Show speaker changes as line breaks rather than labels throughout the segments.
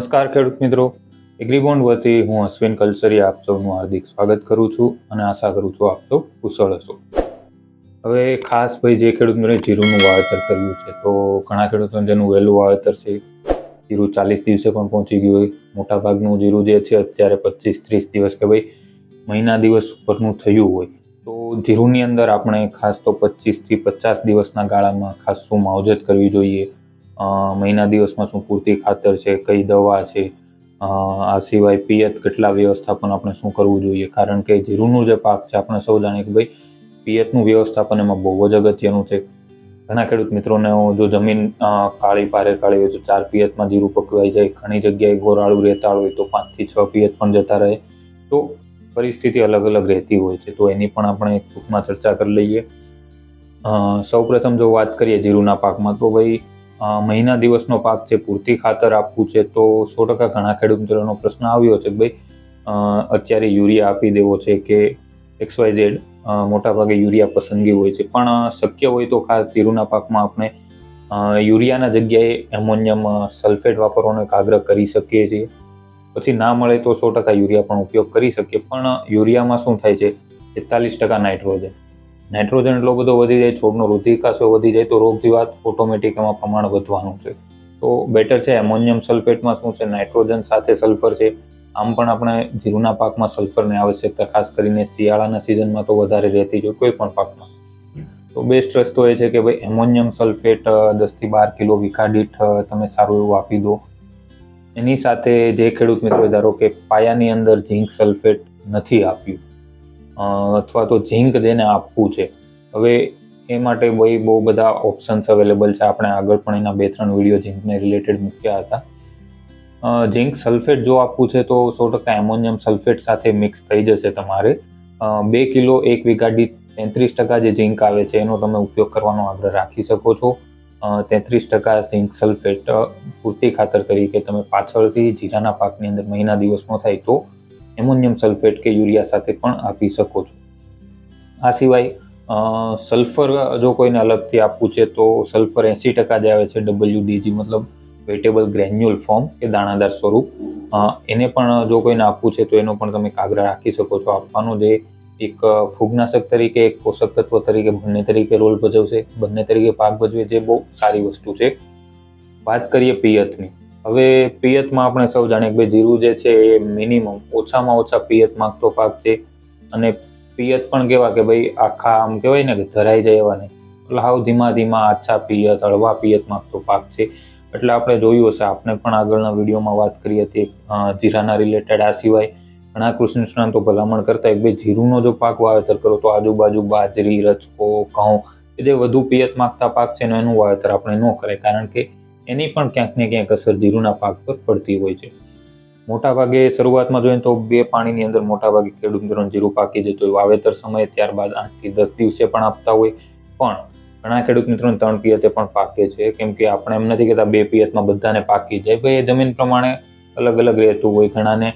નમસ્કાર ખેડૂત મિત્રો. એગ્રીબોન્ડ વતી હું અશ્વિન કલસરી આપ સૌનું હાર્દિક સ્વાગત કરું છું અને આશા કરું છું આપ સૌ કુશળ હશો. હવે ખાસ ભાઈ જે ખેડૂત મિત્રો જીરુનું વાવેતર કર્યું છે, તો ઘણા ખેડૂતોને જેનું વહેલું વાવેતર છે, જીરું ચાલીસ દિવસે પણ પહોંચી ગયું હોય. મોટાભાગનું જીરું જે છે અત્યારે પચીસ ત્રીસ દિવસ કે ભાઈ મહિના દિવસ ઉપરનું થયું હોય. તો જીરુની અંદર આપણે ખાસ તો પચીસથી પચાસ દિવસના ગાળામાં ખાસ શું માવજત કરવી જોઈએ? મહિના દિવસમાં શું પૂરતી ખાતર છે, કઈ દવા છે આ સિવાય પિયત કેટલા વ્યવસ્થાપન આપણે શું કરવું જોઈએ? કારણ કે જીરુંનું જે પાક છે, આપણે સૌ જાણીએ કે ભાઈ, પિયતનું વ્યવસ્થાપન એમાં બહુ જ અગત્યનું છે. ઘણા ખેડૂત મિત્રોને જો જમીન કાળી પારે કાળી હોય તો ચાર પિયતમાં જીરું પકવાઈ જાય, ઘણી જગ્યાએ ગોરાળું રેતાળ હોય તો પાંચથી છ પિયત પણ જતા રહે. તો પરિસ્થિતિ અલગ અલગ રહેતી હોય છે. તો એની પણ આપણે ટૂંકમાં ચર્ચા કરી લઈએ. સૌ પ્રથમ જો વાત કરીએ જીરુના પાકમાં, તો ભાઈ મહિના દિવસનો પાક છે, પૂરતી ખાતર આપવું છે, તો સો ટકા ઘણા ખેડૂત મિત્રોનો પ્રશ્ન આવ્યો છે કે ભાઈ અત્યારે યુરિયા આપી દેવો છે કે એક્સ વાય ઝેડ મોટાભાગે યુરિયા પસંદગી હોય છે. પણ શક્ય હોય તો ખાસ જીરુના પાકમાં આપણે યુરિયાના જગ્યાએ એમોનિયમ સલ્ફેટ વાપરવાનો એક આગ્રહ કરી શકીએ છીએ. પછી ના મળે તો સો ટકા યુરિયા પણ ઉપયોગ કરી શકીએ. પણ યુરિયામાં શું થાય છે તેતાલીસ ટકા નાઇટ્રોજન. નાઇટ્રોજન એટલો બધો વધી જાય, છોડનો વિકાસો વધી જાય, તો રોગ જીવાત ઓટોમેટિક એમાં પ્રમાણ વધવાનું છે. તો બેટર છે એમોનિયમ સલ્ફેટમાં શું છે? નાઇટ્રોજન સાથે સલ્ફર છે. આમ પણ આપણે જીરુના પાકમાં સલ્ફરની આવશ્યકતા, ખાસ કરીને શિયાળાના સિઝનમાં તો વધારે રહેતી જોઈએ કોઈ પણ પાકમાં. તો બેસ્ટ રસ્તો એ છે કે ભાઈ એમોનિયમ સલ્ફેટ દસથી બાર કિલો વીઘા દીઠ તમે સારું એવું આપી દો. એની સાથે જે ખેડૂત મિત્રો ધારો કે પાયાની અંદર ઝીંક સલ્ફેટ નથી આપ્યું અથવા તો ઝીંક જેને આપવું છે. હવે એ માટે ભાઈ બહુ બધા ઓપ્શન્સ અવેલેબલ છે. આપણે આગળ પણ એના બે ત્રણ વીડિયો ઝીંકને રિલેટેડ મૂક્યા હતા. ઝીંક સલ્ફેટ જો આપવું છે તો સો ટકા એમોનિયમ સલ્ફેટ સાથે મિક્સ થઈ જશે તમારે. બે કિલો એક વીઘા દીઠ તેત્રીસ ટકા જે ઝીંક આવે છે એનો તમે ઉપયોગ કરવાનો આગ્રહ રાખી શકો છો. તેત્રીસ ટકા ઝીંક સલ્ફેટ પૂરતી ખાતર તરીકે તમે પાછળથી જીરાના પાકની અંદર મહિના દિવસનો થાય તો એમોનિયમ સલ્ફેટ કે યુરિયા સાથે પણ આપી શકો છો. આ સિવાય સલ્ફર જો કોઈને અલગથી આપવું છે તો સલ્ફર એંસી ટકા જે આવે છે ડબલ્યુડીજી મતલબ વેટેબલ ગ્રેન્યુલ ફોર્મ કે દાણાદાર સ્વરૂપ. એને પણ જો કોઈને આપવું છે તો એનો પણ તમે કાગરા રાખી શકો છો. આપવાનો જે એક ફૂગનાશક તરીકે, એક પોષક તત્વ તરીકે, બંને તરીકે રોલ ભજવશે. બંને તરીકે ભાગ ભજવે, જે બહુ સારી વસ્તુ છે. વાત કરીએ પિયતની. હવે પિયતમાં આપણે સૌ જાણીએ કે ભાઈ જીરું જે છે એ મિનિમમ ઓછામાં ઓછા પિયત માગતો પાક છે. અને પિયત પણ કેવા કે ભાઈ આખા આમ કહેવાય ને કે ધરાઈ જાય એવા નહીં એટલે હાવ ધીમા ધીમા આછા પિયત, હળવા પિયત માગતો પાક છે. એટલે આપણે જોયું હશે આપણે પણ આગળના વિડીયોમાં વાત કરી હતી જીરાના રિલેટેડ આ સિવાય. ઘણા કૃષિ નિષ્ણાંતો ભલામણ કરતા એક, ભાઈ જીરુનો જો પાક વાવેતર કરો તો આજુબાજુ બાજરી રચકો ઘઉં જે વધુ પિયત માગતા પાક છે એનું વાવેતર આપણે ન કરાય. કારણ કે એની પણ ક્યાંક ને ક્યાંક અસર જીરુના પાક પર પડતી હોય છે. મોટાભાગે શરૂઆતમાં જોઈએ તો બે પાણીની અંદર મોટાભાગે ખેડૂત ધોરણ જીરું પાકી જતું હોય. વાવેતર સમયે ત્યારબાદ આઠથી દસ દિવસે પણ આપતા હોય. પણ ઘણા ખેડૂત મિત્રોને ત્રણ પિયતે પણ પાકે છે. કેમ કે આપણે એમ નથી કહેતા બે પિયતમાં બધાને પાકી જાય. ભાઈ એ જમીન પ્રમાણે અલગ અલગ રહેતું હોય. ઘણાને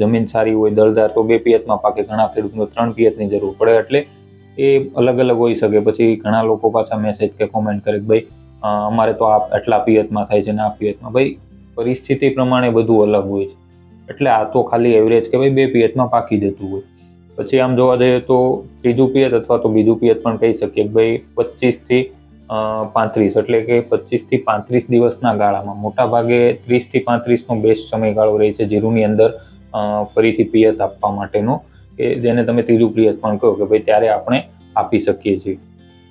જમીન સારી હોય, દળદાર તો બે પિયતમાં પાકે. ઘણા ખેડૂતને ત્રણ પિયતની જરૂર પડે. એટલે એ અલગ અલગ હોઈ શકે. પછી ઘણા લોકો પાછા મેસેજ કે કોમેન્ટ કરે કે ભાઈ અમારે તો આ આટલા પિયતમાં થાય છે ને આ પિયતમાં. ભાઈ, પરિસ્થિતિ પ્રમાણે બધું અલગ હોય છે. એટલે આ તો ખાલી એવરેજ કે ભાઈ બે પિયતમાં પાકી જતું હોય. પછી આમ જોવા જઈએ તો ત્રીજું પિયત અથવા તો બીજું પિયત પણ કહી શકીએ કે ભાઈ પચીસથી પાંત્રીસ. એટલે કે પચીસથી પાંત્રીસ દિવસના ગાળામાં. મોટાભાગે ત્રીસથી પાંત્રીસનો બેસ્ટ સમયગાળો રહે છે જીરુની અંદર ફરીથી પિયત આપવા માટેનો. કે જેને તમે ત્રીજું પિયત પણ કહો કે ભાઈ ત્યારે આપણે આપી શકીએ છીએ.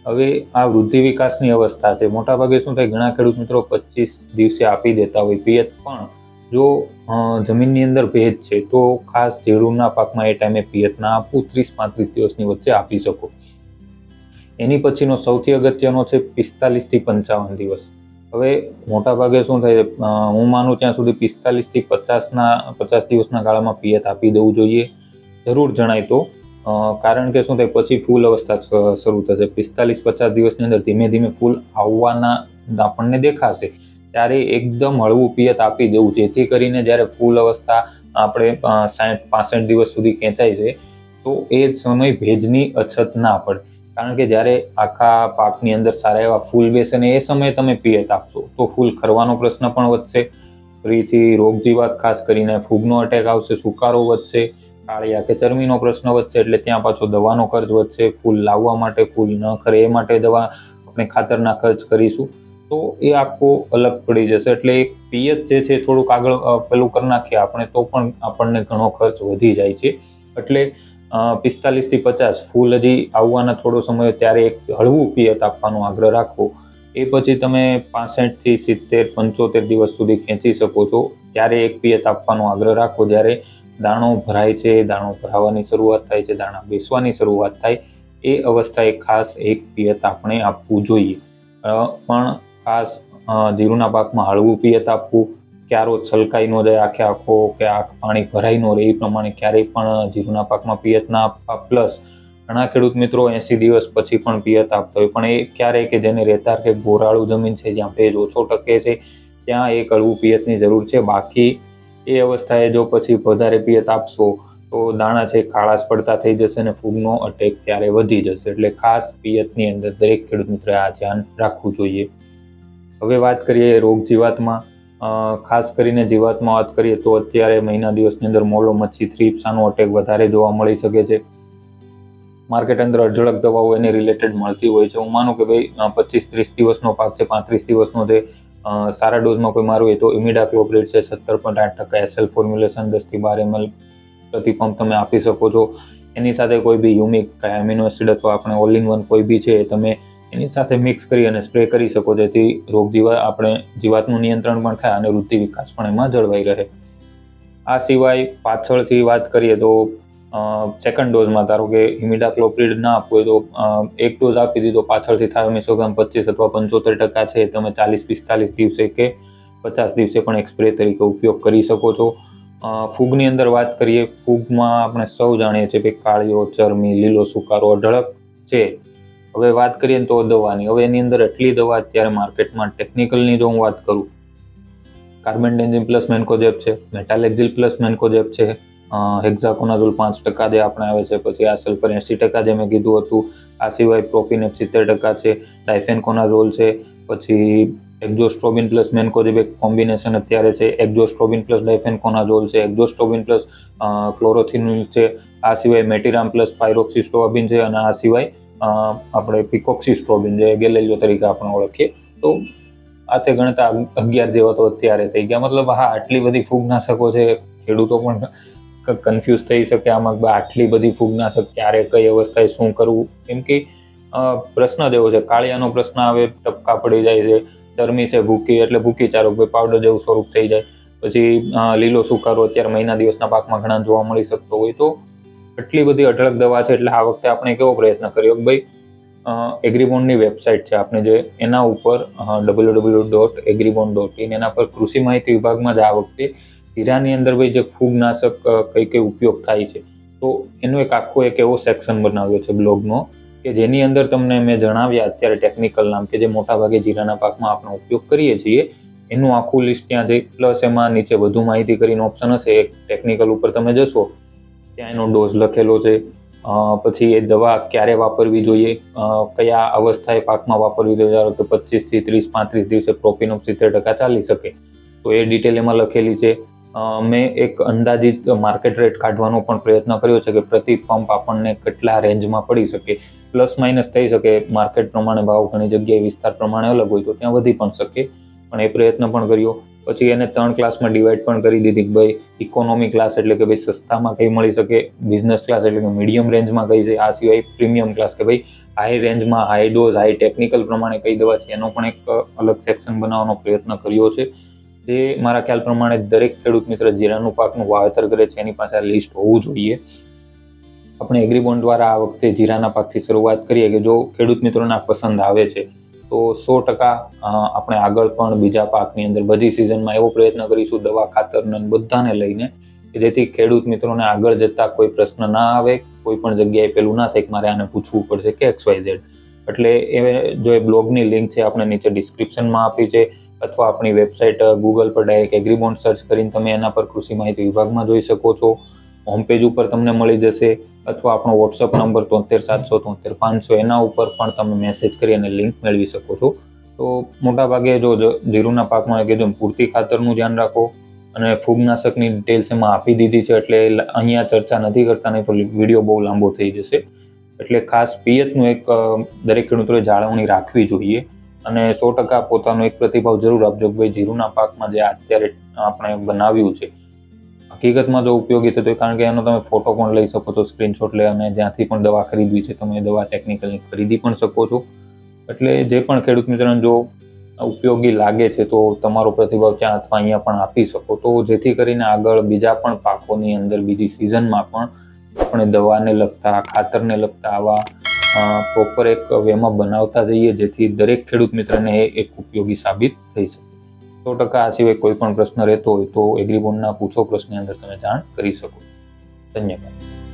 હવે આ વૃદ્ધિ વિકાસની અવસ્થા છે. મોટાભાગે શું થાય, ઘણા ખેડૂત મિત્રો પચીસ દિવસે આપી દેતા હોય પિયત, પણ જો જમીનની અંદર ભેજ છે, તો ખાસ જીરુના પાકમાં એ ટાઈમે પિયત ના આપવું, ત્રીસ પાંત્રીસ દિવસની વચ્ચે આપી શકો. એની પછીનો સૌથી અગત્યનો છે પિસ્તાલીસથી પંચાવન દિવસ. હવે મોટાભાગે શું થાય હું માનું ત્યાં સુધી પિસ્તાલીસથી પચાસના, પચાસ દિવસના ગાળામાં પિયત આપી દેવું જોઈએ. જરૂર જણાય તો કારણ કે શું થાય, પછી ફૂલ અવસ્થા શરૂ થશે. પિસ્તાલીસ પચાસ દિવસની અંદર ધીમે ધીમે ફૂલ આવવાના આપણને દેખાશે. ત્યારે એકદમ હળવું પિયત આપી દેવું. જેથી કરીને જ્યારે ફૂલ અવસ્થા આપણે સાઠ પાસઠ દિવસ સુધી ખેંચાય છે, તો એ સમય ભેજની અછત ના પડે. કારણ કે જ્યારે આખા પાકની અંદર સારા એવા ફૂલ બેસે ને એ સમયે તમે પિયત આપશો, તો ફૂલ ખરવાનો પ્રશ્ન પણ વધશે. ફરીથી રોગ જીવાત ખાસ કરીને ફૂગનો અટેક આવશે, સુકારો વધશે કાળિયા કે ચરમીનો પ્રશ્ન વધશે એટલે ત્યાં પાછો દવાનો ખર્ચ વધશે, ફૂલ લાવવા માટે, ફૂલ ન ખરે એ માટે દવા આપણે ખાતરના ખર્ચ કરીશું. તો એ આખો અલગ પડી જશે. એટલે એક પિયત જે છે થોડુંક આગળ પેલું કરી નાખીએ આપણે તો પણ આપણને ઘણો ખર્ચ વધી જાય છે. એટલે પિસ્તાલીસથી પચાસ ફૂલ હજી આવવાના થોડો સમય ત્યારે એક હળવું પિયત આપવાનો આગ્રહ રાખવો એ પછી તમે પાસઠથી સિત્તેર, પંચોતેર દિવસ સુધી ખેંચી શકો છો. ત્યારે એક પિયત આપવાનો આગ્રહ રાખો. જ્યારે દાણો ભરાય છે, દાણો ભરાવાની શરૂઆત થાય છે, દાણા બેસવાની શરૂઆત થાય, એ અવસ્થાએ ખાસ એક પિયત આપણે આપવું જોઈએ. પણ ખાસ જીરુના પાકમાં હળવું પિયત આપવું, ક્યારો છલકાઈ ન જાય આખે આખો કે આખ પાણી ભરાઈ ન રહે એ પ્રમાણે ક્યારેય પણ જીરુના પાકમાં પિયત ના આપવા. પ્લસ ઘણા ખેડૂત મિત્રો એંસી દિવસ પછી પણ પિયત આપતા હોય, પણ એ ક્યારે કે જેને રેતાળ કે ગોરાળું જમીન છે જ્યાં ભેજ ઓછો ટકે છે, ત્યાં એક હળવું પિયતની જરૂર છે. બાકી એ અવસ્થાએ જો પછી વધારે પિયત આપશો, તો દાણા છે ખાળાશ પડતા થઈ જશે અને ફૂગનો અટેક ત્યારે વધી જશે. એટલે ખાસ પિયતની અંદર દરેક ખેડૂત મિત્રે આ ધ્યાન રાખવું જોઈએ. હવે વાત કરીએ રોગ જીવાતમાં. ખાસ કરીને જીવાતમાં વાત કરીએ તો અત્યારે મહિના દિવસની અંદર મોલો મચ્છી થ્રીપ્સાનો અટેક વધારે જોવા મળી શકે છે. માર્કેટ અંદર અઢળક દવાઓ એને રિલેટેડ મળતી હોય છે. હું માનું કે ભાઈ પચીસ ત્રીસ દિવસનો પાક છે, પાંત્રીસ દિવસનો છે. સારા ડોઝમાં કોઈ મારું હોય તો ઇમિડાક્લોપ્રિડ છે, સત્તર પોઈન્ટ આઠ ટકા એસએલ ફોર્મ્યુલેશન, દસથી બાર એમએલ પ્રતિ પંપ તમે આપી શકો છો. એની સાથે કોઈ બી યુમિક એમિનો એસિડ અથવા આપણે ઓલ ઇન વન કોઈ બી છે, એ તમે એની સાથે મિક્સ કરી અને સ્પ્રે કરી શકો, જેથી રોગ જીવા આપણે જીવાતનું નિયંત્રણ પણ થાય અને વૃદ્ધિ વિકાસ પણ એમાં જળવાઈ રહે. આ સિવાય પાછળથી વાત કરીએ તો સેકન્ડ ડોઝમાં ધારો કે ઇમિડાક્લોપ્રિડ ના આપવું હોય તો એક ડોઝ આપી દીધો, પાછળથી થાયોમિસોગ્રામ પચીસ અથવા પંચોતેર ટકા છે, તમે ચાલીસ, પિસ્તાલીસ દિવસે કે પચાસ દિવસે પણ એક સ્પ્રે તરીકે ઉપયોગ કરી શકો છો. ફૂગની અંદર વાત કરીએ, ફૂગમાં આપણે સૌ જાણીએ છીએ કે કાળીઓ ચરમી લીલો સુકારો, અઢળક છે. હવે વાત કરીએ તો દવાની. હવે એની અંદર એટલી દવા અત્યારે માર્કેટમાં ટેકનિકલની જો હું વાત કરું કાર્બેન્ડેન્ઝિમ પ્લસ મેન્કોજેબ છે, મેટાલેક્ઝિલ પ્લસ મેન્કોજેબ છે હેક્ઝાકોનાઝોલ પાંચ ટકા જે આપણે આવે છે. પછી આ સલ્ફર એંસી ટકા જે મેં કીધું હતું, આ સિવાય પ્રોફિનેપ સિત્તેર ટકા છે ડાયફેનકોનાઝોલ છે, પછી એક્ઝોસ્ટ્રોબિન પ્લસ મેન્કોજેબ એક કોમ્બિનેશન અત્યારે છે એક્ઝોસ્ટ્રોબિન પ્લસ ડાયફેનકોનાઝોલ છે એક્ઝોસ્ટ્રોબિન પ્લસ ક્લોરોથિનિલ છે, આ સિવાય મેટીરામ પ્લસ પાયરોક્સિસ્ટ્રોબિન છે અને આ સિવાય આપણે પિકોક્સિસ્ટ્રોબિન જે ગેલેલિયો તરીકે આપણે ઓળખીએ. તો આતે ગણતા અગિયાર જેવા તો અત્યારે થઈ ગયા. મતલબ હા, આટલી બધી ફૂગનાશકો છે, ખેડૂતો પણ કન્ફ્યુઝ થઈ શકે, આમાં આટલી બધી ફૂગનાશક ક્યારે, કઈ અવસ્થાએ શું કરવું? કેમ કે પ્રશ્ન જ એવો છે, કાળિયાનો પ્રશ્ન આવે, ટપકા પડી જાય છે ચરમી છે ભૂકી, એટલે ભૂકી ચારો પાવડર જેવું સ્વરૂપ થઈ જાય. પછી લીલો સુકારો અત્યારે મહિના દિવસના પાકમાં ઘણા જોવા મળી શકતો હોય તો આટલી બધી અઢળક દવા છે, એટલે આ વખતે આપણે કેવો પ્રયત્ન કર્યો કે ભાઈ એગ્રીબોન્ડની વેબસાઇટ છે આપણે જે, એના ઉપર W W dot Agribond dot in એના પર કૃષિ માહિતી વિભાગમાં જ આ વખતે હીરાની અંદર ભાઈ જે ફૂગનાશક કઈ કઈ ઉપયોગ થાય છે, તો એનો એક આખો એક એવો સેક્શન બનાવ્યો છે બ્લોગનો, કે જેની અંદર તમને મેં જણાવ્યા અત્યારે ટેકનિકલ નામ, કે જે મોટાભાગે જીરાના પાકમાં આપણે ઉપયોગ કરીએ છીએ, એનું આખું લિસ્ટ ત્યાં જઈ પ્લસ એમાં નીચે વધુ માહિતી કરીને ઓપ્શન હશે, એક ટેકનિકલ ઉપર તમે જશો, ત્યાં એનો ડોઝ લખેલો છે પછી એ દવા ક્યારે વાપરવી જોઈએ કયા અવસ્થાએ પાકમાં વાપરવી જોઈએ, ધારો કે પચીસથી ત્રીસ પાંત્રીસ દિવસે પ્રોપિનોપ સિત્તેર ટકા ચાલી શકે, તો એ ડિટેલ એમાં લખેલી છે મેં એક અંદાજિત માર્કેટ રેટ કાઢવાનો પણ પ્રયત્ન કર્યો છે કે પ્રતિ પંપ આપણને કેટલા રેન્જમાં પડી શકે. પ્લસ માઇનસ થઈ શકે, માર્કેટ પ્રમાણે ભાવ ઘણી જગ્યાએ વિસ્તાર પ્રમાણે અલગ હોય તો ત્યાં વધી પણ શકે. પણ એ પ્રયત્ન પણ કર્યો. પછી એને ત્રણ ક્લાસમાં ડિવાઈડ પણ કરી દીધી કે ભાઈ ઇકોનોમી ક્લાસ એટલે કે ભાઈ સસ્તામાં કઈ મળી શકે બિઝનેસ ક્લાસ એટલે કે મીડિયમ રેન્જમાં કઈ છે, આ સિવાય પ્રીમિયમ ક્લાસ કે ભાઈ હાઈ રેન્જમાં હાઈ ડોઝ હાઈ ટેકનિકલ પ્રમાણે કઈ દવા છે, એનો પણ એક અલગ સેક્શન બનાવવાનો પ્રયત્ન કર્યો છે. જે મારા ખ્યાલ પ્રમાણે દરેક ખેડૂત મિત્ર જીરાનું પાકનું વાવેતર કરે છે, એની પાસે લિસ્ટ હોવું જોઈએ. આપણે એગ્રીબોન્ડ દ્વારા આ વખતે જીરાના પાકથી શરૂઆત કરીએ કે જો ખેડૂત મિત્રોના પસંદ આવે છે, તો સો ટકા આપણે આગળ પણ બીજા પાકની અંદર બધી સિઝનમાં એવો પ્રયત્ન કરીશું, દવા ખાતરને બધાને લઈને કે જેથી ખેડૂત મિત્રોને આગળ જતા કોઈ પ્રશ્ન ના આવે, કોઈ પણ જગ્યાએ પેલું ના થાય મારે આને પૂછવું પડશે કે એક્સ વાય ઝેડ. એટલે એ જો એ બ્લોગની લિંક છે, આપણે નીચે ડિસ્ક્રિપ્શનમાં આપી છે. અથવા આપણી વેબસાઇટ ગૂગલ પર ડાયરેક્ટ એગ્રીબોન્ડ સર્ચ કરીને તમે એના પર કૃષિ માહિતી વિભાગમાં જોઈ શકો છો. હોમ પેજ ઉપર તમને મળી જશે અથવા આપણો વોટ્સઅપ નંબર તોતેર સાતસો તોતેર પાંચસો, એના ઉપર પણ તમે મેસેજ કરી અને લિંક મેળવી શકો છો. તો મોટાભાગે જો જીરુના પાકમાં એકદમ પૂરતી ખાતરનું ધ્યાન રાખો અને ફૂગનાશકની ડિટેલ્સ એમાં આપી દીધી છે એટલે અહીંયા ચર્ચા નથી કરતા, નહીં તો વીડિયો બહુ લાંબો થઈ જશે. એટલે ખાસ પિયતનું એક દરેક ખેડૂતોએ જાળવણી રાખવી જોઈએ. અને સો ટકા પોતાનો એક પ્રતિભાવ જરૂર આપજો કે ભાઈ જીરુના પાકમાં જે અત્યારે આપણે બનાવ્યું છે, હકીકતમાં જો ઉપયોગી થતો કારણ કે એનો તમે ફોટો પણ લઈ શકો છો સ્ક્રીનશોટ લઈ અને જ્યાંથી પણ દવા ખરીદવી છે, તમે દવા ટેકનિકલી ખરીદી પણ શકો છો. એટલે જે પણ ખેડૂત મિત્રોને જો ઉપયોગી લાગે છે, તો તમારો પ્રતિભાવ ત્યાં અથવા અહીંયા પણ આપી શકો. તો જેથી કરીને આગળ બીજા પણ પાકોની અંદર, બીજી સિઝનમાં પણ આપણે દવાને લગતા, ખાતરને લગતા આવા પ્રોપર એક વેમાં બનાવતા જઈએ જેથી દરેક ખેડૂત મિત્રને એક ઉપયોગી સાબિત થઈ શકે. સો ટકા આ સિવાય કોઈ પણ પ્રશ્ન રહેતો હોય તો એગ્રીબોન્ડના પૂછો પ્રશ્નની અંદર તમે જાણ કરી શકો. ધન્યવાદ.